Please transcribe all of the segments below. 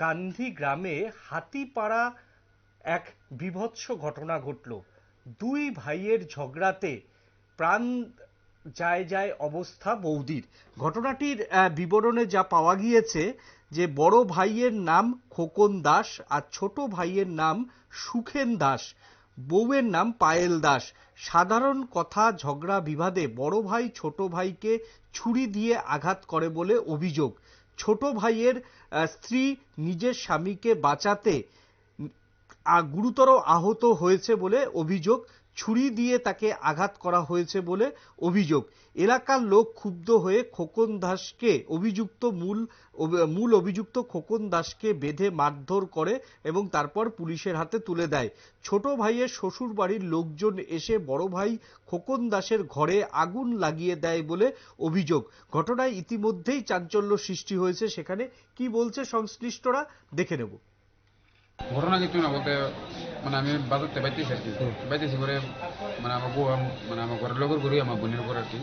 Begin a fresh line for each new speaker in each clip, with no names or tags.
গান্ধী গ্রামে হাতিপাড়া এক বিভৎস ঘটনা ঘটল। দুই ভাইয়ের ঝগড়াতে প্রাণ যায় যায় অবস্থা বৌদির। ঘটনাটির বিবরণে যা পাওয়া গিয়েছে যে বড় ভাইয়ের নাম খোকন দাস আর ছোট ভাইয়ের নাম সুখেন দাস। বউয়ের নাম পায়েল দাস। সাধারণ কথা ঝগড়া বিবাদে বড় ভাই ছোট ভাইকে ছুরি দিয়ে আঘাত করে বলে অভিযোগ। ছোট ভাইয়ের স্ত্রী নিজের স্বামীকে বাঁচাতে গুরুতর আহত হয়েছে বলে অভিযোগ ছুরি দিয়ে তাকে আঘাত করা হয়েছে বলে অভিযোগ। এলাকার লোক ক্ষুব্ধ হয়ে খোকন দাসকে অভিযুক্ত মূল মূল অভিযুক্ত খোকন দাসকে বেঁধে মারধর করে এবং তারপর পুলিশের হাতে তুলে দেয়। ছোট ভাইয়ের শ্বশুর বাড়ির লোকজন এসে বড় ভাই খোকন দাসের ঘরে আগুন লাগিয়ে দেয় বলে অভিযোগ। ঘটনায় ইতিমধ্যেই চাঞ্চল্য সৃষ্টি হয়েছে। সেখানে কি বলছে সংশ্লিষ্টরা, দেখে নেব।
ঘটনা কিছু না, বলতে মানে আমি বাজারতে বাইতেছি আর কি। বাইতেছি করে মানে আমার বউ মানে আমার ঘরের লোকের ঘুরি আমার বোনের ঘর আর কি।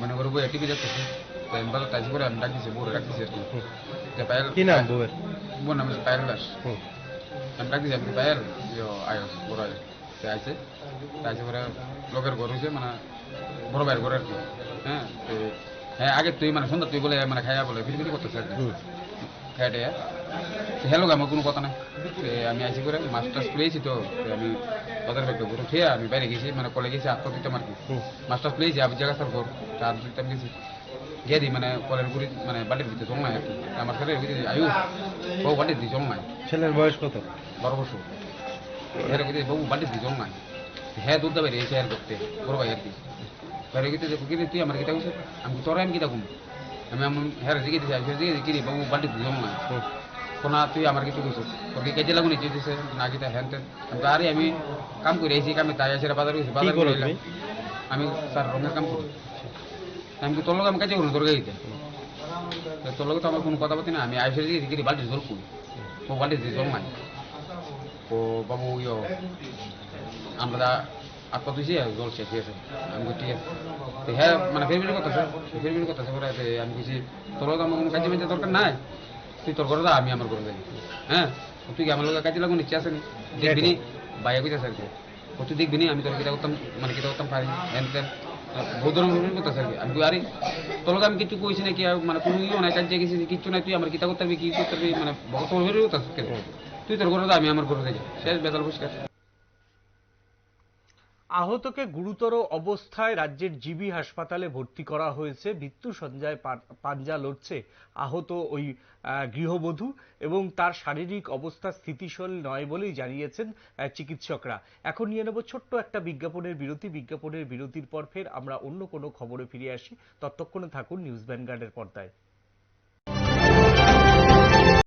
মানে ঘরে বই টিভি দেখতেছি তো আমি বাজার তাইছি করে আমি ডাক দিছি বউরে ডাক আর কি। পায়েল
কি নাম বউয়ের?
বোন নাম পায়েল দাস। আমি ডাক দিছি আমি পায়েল আয়স বড় আয়স তে আইছে। তাইছে করে লোকের ঘর হয়েছে মানে বড় ভাইয়ের ঘর আর কি। হ্যাঁ তে হ্যাঁ আগে তুই মানে সুন্দর তুই বলে মানে খাইয়া বলে ফিরি করতেছে আর কি।
হুম।
হ্যালো আমার কোনো কথা নাই। আমি আইসি করে মাছ টাছ পেয়েছি তো আমি বাজার ব্যাগটা ঘুরে খেয়ে আমি বাইরে গেছি মানে কলে গেছি আত্মা দিতাম আর কি মাছ টাছ পেয়েছি আমি জায়গা তার ঘর চার দিতাম গেছি। গিয়ে দিই মানে কলের গুড়ি মানে বাটির দিতে চল নাই আর কি আমার সাথে আয়ু বউ বাটির দিই চল নাই।
ছেলের বয়স কত?
বারো বছর বউ বাটির দিই চল নাই। হ্যাঁ দুধ দাবে রেছে আর করতে বড় ভাই আর কি গেছে দেখো কিরে তুই আমার কিতা আমি তোরা আমি কিতা কম আমি আমি হ্যাঁ জিগে দিছি জিগে দিছি কিরে বাবু বাটির দিই চল নাই। কোনা তুই আমার কিছু কইছ তোর কি কেজে লাগুনি? তুই দিছে। না কিতা হ্যান তেন তো আরে আমি কাম করে আইছি কামে তাই আছে বাজার গেছি বাজার
করো
করে আমি স্যার রঙের কাম করি আমি কি তোর লোক আমি কাজে করুন তোর গাইতে তো তোর লোক তো আমার কোনো কথা বলতে না আমি আইসে দিকে দিকে বালতি জল কই ও দিয়ে জল নাই? ও বাবু ইয়ো আমরা আটকা তুইছি জল শেষ হয়েছে আমি ঠিক আছে। তো হ্যাঁ মানে ফেরবির কথা স্যার ফেরবির কথা স্যার আমি কইছি তোর আমার কোনো কাজে মেজে দরকার নাই? তুই তোর যা আমি আমার ঘরে যাই। হ্যাঁ? তুই কি আমার লোক কাজে লাগুন? ইচ্ছা আছে নি? দেখবি নি? বাইয়া কইতে স্যার ও তুই দেখবি নি? আমি তোর কিতা করতাম মানে কিতা করতাম পারি হ্যান তেন বহুত ধরনের কথা স্যার আমি আরে তোর আমি কিছু কইছি নাকি আর মানে কোনো ইয়ে নাই কাজে গেছি কিচ্ছু নাই তুই আমার কিতা করতে পারবি কি করতে পারবি মানে বহুত ধরনের কথা তুই তোর যা আমি আমার ঘরে যাই। শেষ বেতাল পরিষ্কার
আহতকে গুরুতর অবস্থায় রাজ্যের জিবি হাসপাতালে ভর্তি করা হয়েছে। মৃত্যু সঞ্জয় পাঞ্জা লড়ছে আহত ওই গৃহবধূ এবং তার শারীরিক অবস্থা স্থিতিশীল নয় বলেই জানিয়েছেন চিকিৎসকরা। এখন নিয়ে নেব ছোট্ট একটা বিজ্ঞাপনের বিরতি। বিজ্ঞাপনের বিরতির পর ফের আমরা অন্য কোনো খবরে ফিরে আসি। ততক্ষণে থাকুন নিউজ ভ্যানগার্ডের পর্দায়।